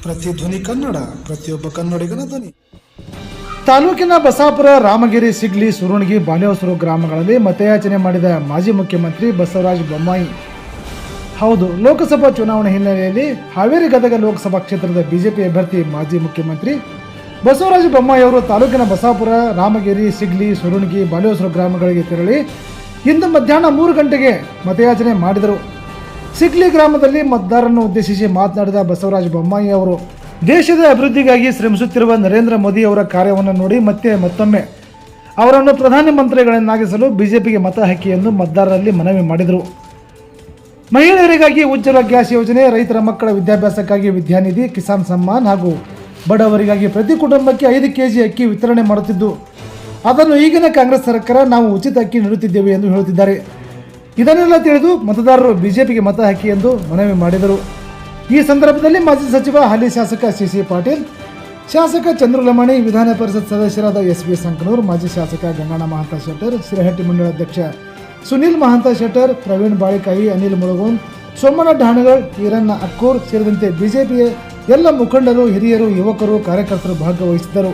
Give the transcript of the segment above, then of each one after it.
C ಧ್ವನಿ ಕನ್ನಡ, ಪ್ರತಿಯೊಬ್ಬ ಕನ್ನಡಿಗನ ಧ್ವನಿ. ತಾಲೂಕಿನ ಬಸಾಪುರ, ರಾಮಗಿರಿ, ಸಿಗ್ಲಿ ಸುರುಣಗಿ ಬಾಲೆಹೊಸರು ಗ್ರಾಮಗಳಲ್ಲಿ ಮತಯಾಚನೆ ಮಾಡಿದ ಮಾಜಿ ಮುಖ್ಯಮಂತ್ರಿ ಬಸವರಾಜ ಬೊಮ್ಮಾಯಿ. ಹೌದು, ಲೋಕಸಭಾ ಚುನಾವಣೆ ಹಿನ್ನೆಲೆಯಲ್ಲಿ ಹಾವೇರಿ ಗದಗ ಲೋಕಸಭಾ ಕ್ಷೇತ್ರದ ಬಿಜೆಪಿ ಅಭ್ಯರ್ಥಿ ಮಾಜಿ ಮುಖ್ಯಮಂತ್ರಿ ಬಸವರಾಜ ಬೊಮ್ಮಾಯಿ ಅವರು ತಾಲೂಕಿನ ಬಸಾಪುರ, ರಾಮಗಿರಿ, ಸಿಗ್ಲಿ ಸುರುಣಗಿ ಬಾಲೆಹೊಸರು ಗ್ರಾಮಗಳಿಗೆ ತೆರಳಿ ಇಂದು ಮಧ್ಯಾಹ್ನ ಮೂರು ಗಂಟೆಗೆ ಮತಯಾಚನೆ ಮಾಡಿದರು. ಸಿಗ್ಲಿ ಗ್ರಾಮದಲ್ಲಿ ಮತದಾರರನ್ನು ಉದ್ದೇಶಿಸಿ ಮಾತನಾಡಿದ ಬಸವರಾಜ ಬೊಮ್ಮಾಯಿ ಅವರು, ದೇಶದ ಅಭಿವೃದ್ಧಿಗಾಗಿ ಶ್ರಮಿಸುತ್ತಿರುವ ನರೇಂದ್ರ ಮೋದಿ ಅವರ ಕಾರ್ಯವನ್ನು ನೋಡಿ ಮತ್ತೆ ಮತ್ತೊಮ್ಮೆ ಅವರನ್ನು ಪ್ರಧಾನಮಂತ್ರಿಗಳನ್ನಾಗಿಸಲು ಬಿಜೆಪಿಗೆ ಮತ ಹಾಕಿ ಎಂದು ಮತದಾರರಲ್ಲಿ ಮನವಿ ಮಾಡಿದರು. ಮಹಿಳೆಯರಿಗಾಗಿ ಉಜ್ವಲ ಗ್ಯಾಸ್ ಯೋಜನೆ, ರೈತರ ಮಕ್ಕಳ ವಿದ್ಯಾಭ್ಯಾಸಕ್ಕಾಗಿ ವಿದ್ಯಾನಿಧಿ, ಕಿಸಾನ್ ಸಮ್ಮಾನ್ ಹಾಗೂ ಬಡವರಿಗಾಗಿ ಪ್ರತಿ ಕುಟುಂಬಕ್ಕೆ ಐದು ಕೆಜಿ ಅಕ್ಕಿ ವಿತರಣೆ ಮಾಡುತ್ತಿದ್ದು, ಅದನ್ನು ಈಗಿನ ಕಾಂಗ್ರೆಸ್ ಸರ್ಕಾರ ನಾವು ಉಚಿತ ಅಕ್ಕಿ ನೀಡುತ್ತಿದ್ದೇವೆ ಎಂದು ಹೇಳುತ್ತಿದ್ದಾರೆ. ಇದನ್ನೆಲ್ಲ ತಿಳಿದು ಮತದಾರರು ಬಿಜೆಪಿಗೆ ಮತ ಹಾಕಿ ಎಂದು ಮನವಿ ಮಾಡಿದರು. ಈ ಸಂದರ್ಭದಲ್ಲಿ ಮಾಜಿ ಸಚಿವ ಹಾಲಿ ಶಾಸಕ ಸಿ ಸಿ ಪಾಟೀಲ್, ಶಾಸಕ ಚಂದ್ರಲಮಣಿ, ವಿಧಾನ ಪರಿಷತ್ ಸದಸ್ಯರಾದ ಎಸ್ ಬಿ ಸಂಕನೂರ್, ಮಾಜಿ ಶಾಸಕ ಗಂಗಣ್ಣ ಮಹಾಂತ ಶೆಟ್ಟರ್, ಸಿರಹಟ್ಟಿ ಮಂಡಳ ಅಧ್ಯಕ್ಷ ಸುನಿಲ್ ಮಹಾಂತ ಶೆಟ್ಟರ್, ಪ್ರವೀಣ್ ಬಾಳಿಕಾಯಿ, ಅನಿಲ್ ಮುಳಗೋನ್ ಸೋಮನ ಡಾಣಗಳ್ ಈರಣ್ಣ ಅಕ್ಕೂರ್ ಸೇರಿದಂತೆ ಬಿಜೆಪಿಯ ಎಲ್ಲ ಮುಖಂಡರು, ಹಿರಿಯರು, ಯುವಕರು, ಕಾರ್ಯಕರ್ತರು ಭಾಗವಹಿಸಿದ್ದರು.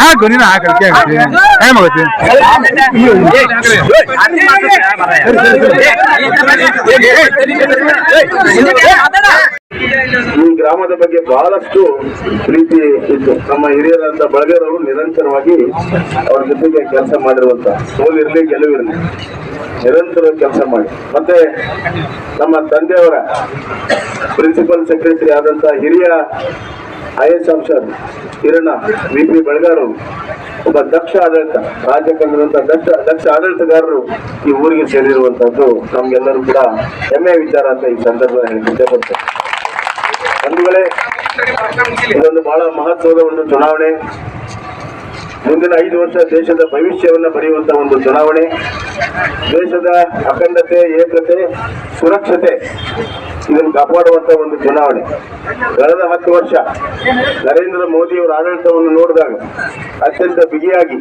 ಹಾಕು ನೀನು ಹಾಕಿ ಟೈಮ್ ಆಗುತ್ತೆ ಈ ಗ್ರಾಮದ ಬಗ್ಗೆ ಬಹಳಷ್ಟು ಪ್ರೀತಿ ಇತ್ತು. ನಮ್ಮ ಹಿರಿಯರಂತ ಬಳಗರವರು ನಿರಂತರವಾಗಿ ಅವ್ರ ಜೊತೆಗೆ ಕೆಲಸ ಮಾಡಿರುವಂತ ಸೋಲಿರ್ಲಿ ಗೆಲುವಿರಲಿ ನಿರಂತರ ಕೆಲಸ ಮಾಡಿ. ಮತ್ತೆ ನಮ್ಮ ತಂದೆಯವರ ಪ್ರಿನ್ಸಿಪಲ್ ಸೆಕ್ರೆಟರಿ ಆದಂತ ಹಿರಿಯ ಐ ಎಸ್ ಅಂಶರ್ ಕಿರಣ ವಿ ಪಿ ಬಳಗಾರು, ಒಬ್ಬ ದಕ್ಷ ಆಡಳಿತ ರಾಜ್ಯ ದಕ್ಷ ದಕ್ಷ ಆಡಳಿತಗಾರರು ಈ ಊರಿಗೆ ಸೇರಿರುವಂತದ್ದು ನಮ್ಗೆಲ್ಲರೂ ಕೂಡ ಹೆಮ್ಮೆಯ ವಿಚಾರ ಅಂತ ಈ ಸಂದರ್ಭದಲ್ಲಿ ಹೇಳಲಿಕ್ಕೆ ಬರ್ತೇನೆ ಬಂಧುಗಳೇ, ಇದೊಂದು ಬಹಳ ಮಹತ್ವದ ಒಂದು ಚುನಾವಣೆ. ಮುಂದಿನ ಐದು ವರ್ಷ ದೇಶದ ಭವಿಷ್ಯವನ್ನ ಬರೆಯುವಂತಹ ಒಂದು ಚುನಾವಣೆ. ದೇಶದ ಅಖಂಡತೆ, ಏಕತೆ, ಸುರಕ್ಷತೆ ಇದನ್ನು ಕಾಪಾಡುವಂತಹ ಒಂದು ಚುನಾವಣೆ. ಕಳೆದ ಹತ್ತು ವರ್ಷ ನರೇಂದ್ರ ಮೋದಿಯವರ ಆಡಳಿತವನ್ನು ನೋಡಿದಾಗ ಅತ್ಯಂತ ಬಿಗಿಯಾಗಿ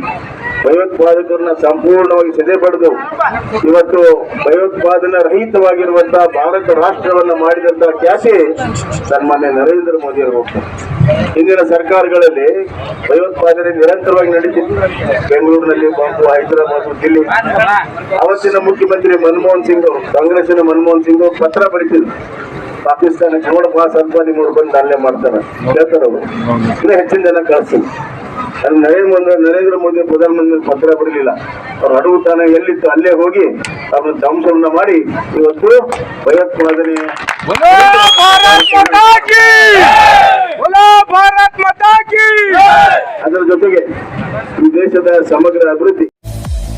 ಭಯೋತ್ಪಾದಕರನ್ನ ಸಂಪೂರ್ಣವಾಗಿ ಸೆದೆಬಡಿದು ಇವತ್ತು ಭಯೋತ್ಪಾದನಾ ರಹಿತವಾಗಿರುವಂತಹ ಭಾರತ ರಾಷ್ಟ್ರವನ್ನು ಮಾಡಿದಂತಹ ಖ್ಯಾತಿ ಸನ್ಮಾನ್ಯ ನರೇಂದ್ರ ಮೋದಿ ಅವರು ಹಿಂದಿನ ಸರ್ಕಾರಗಳಲ್ಲಿ ಭಯೋತ್ಪಾದನೆ ನಿರಂತರವಾಗಿ ನಡೆಯುತ್ತಿತ್ತು ಬೆಂಗಳೂರಿನಲ್ಲಿ ಬಾಂಬು, ಹೈದರಾಬಾದ್, ದಿಲ್ಲಿ. ಅವತ್ತಿನ ಮುಖ್ಯಮಂತ್ರಿ ಮನಮೋಹನ್ ಸಿಂಗ್ ಅವರು ಮನಮೋಹನ್ ಸಿಂಗ್ ಅವರು ಪತ್ರ ಬರೀತಿದ್ರು. ಪಾಕಿಸ್ತಾನಕ್ಕೆ ಪಾಸ್ ಅನ್ಬಾನಿ ಮೂರು ಬಂದು ಅಲ್ಲೇ ಮಾಡ್ತಾರೆ. ಹೇಳ್ತಾರೆ ಅವರು. ಇನ್ನೂ ಹೆಚ್ಚಿನ ಜನ ಕಳಿಸ್ತೀನಿ ಅಲ್ಲಿ ನರೇಂದ್ರ ಮೋದಿ ನರೇಂದ್ರ ಮೋದಿ ಪ್ರಧಾನಮಂತ್ರಿ ಪತ್ರ ಬರಲಿಲ್ಲ ಅವ್ರ ಅಡುಗು ತಾನೇ ಎಲ್ಲಿತ್ತು ಅಲ್ಲೇ ಹೋಗಿ ಅವ್ರನ್ನ ಧ್ವಂಸವನ್ನ ಮಾಡಿ ಇವತ್ತು ಭಯೋತ್ಪಾದನೆ ಅದರ ಜೊತೆಗೆ ಈ ದೇಶದ ಸಮಗ್ರ ಅಭಿವೃದ್ಧಿ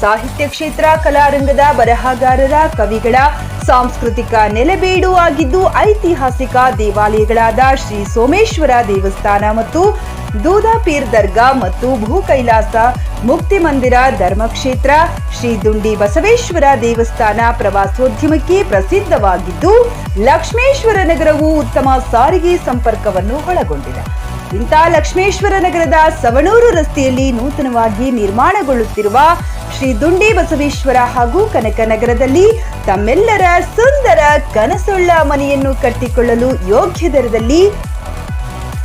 ಸಾಹಿತ್ಯ ಕ್ಷೇತ್ರ, ಕಲಾರಂಗದ ಬರಹಗಾರರ, ಕವಿಗಳ ಸಾಂಸ್ಕೃತಿಕ ನೆಲೆಬೇಡು ಆಗಿದ್ದು ಐತಿಹಾಸಿಕ ದೇವಾಲಯಗಳಾದ ಶ್ರೀ ಸೋಮೇಶ್ವರ ದೇವಸ್ಥಾನ ಮತ್ತು ದೂದಾಪೀರ್ ದರ್ಗಾ ಮತ್ತು ಭೂ ಕೈಲಾಸ ಮುಕ್ತಿ ಮಂದಿರ ಧರ್ಮಕ್ಷೇತ್ರ, ಶ್ರೀ ದುಂಡಿ ಬಸವೇಶ್ವರ ದೇವಸ್ಥಾನ ಪ್ರವಾಸೋದ್ಯಮಕ್ಕೆ ಪ್ರಸಿದ್ಧವಾಗಿದ್ದು, ಲಕ್ಷ್ಮೇಶ್ವರ ನಗರವು ಉತ್ತಮ ಸಾರಿಗೆ ಸಂಪರ್ಕವನ್ನು ಒಳಗೊಂಡಿದೆ. ಇಂಥ ಲಕ್ಷ್ಮೇಶ್ವರ ನಗರದ ಸವಣೂರು ರಸ್ತೆಯಲ್ಲಿ ನೂತನವಾಗಿ ನಿರ್ಮಾಣಗೊಳ್ಳುತ್ತಿರುವ ಶ್ರೀ ದುಂಡಿ ಬಸವೇಶ್ವರ ಹಾಗೂ ಕನಕನಗರದಲ್ಲಿ ತಮ್ಮೆಲ್ಲರ ಸುಂದರ ಕನಸುಳ್ಳ ಮನೆಯನ್ನು ಕಟ್ಟಿಕೊಳ್ಳಲು ಯೋಗ್ಯ ದರದಲ್ಲಿ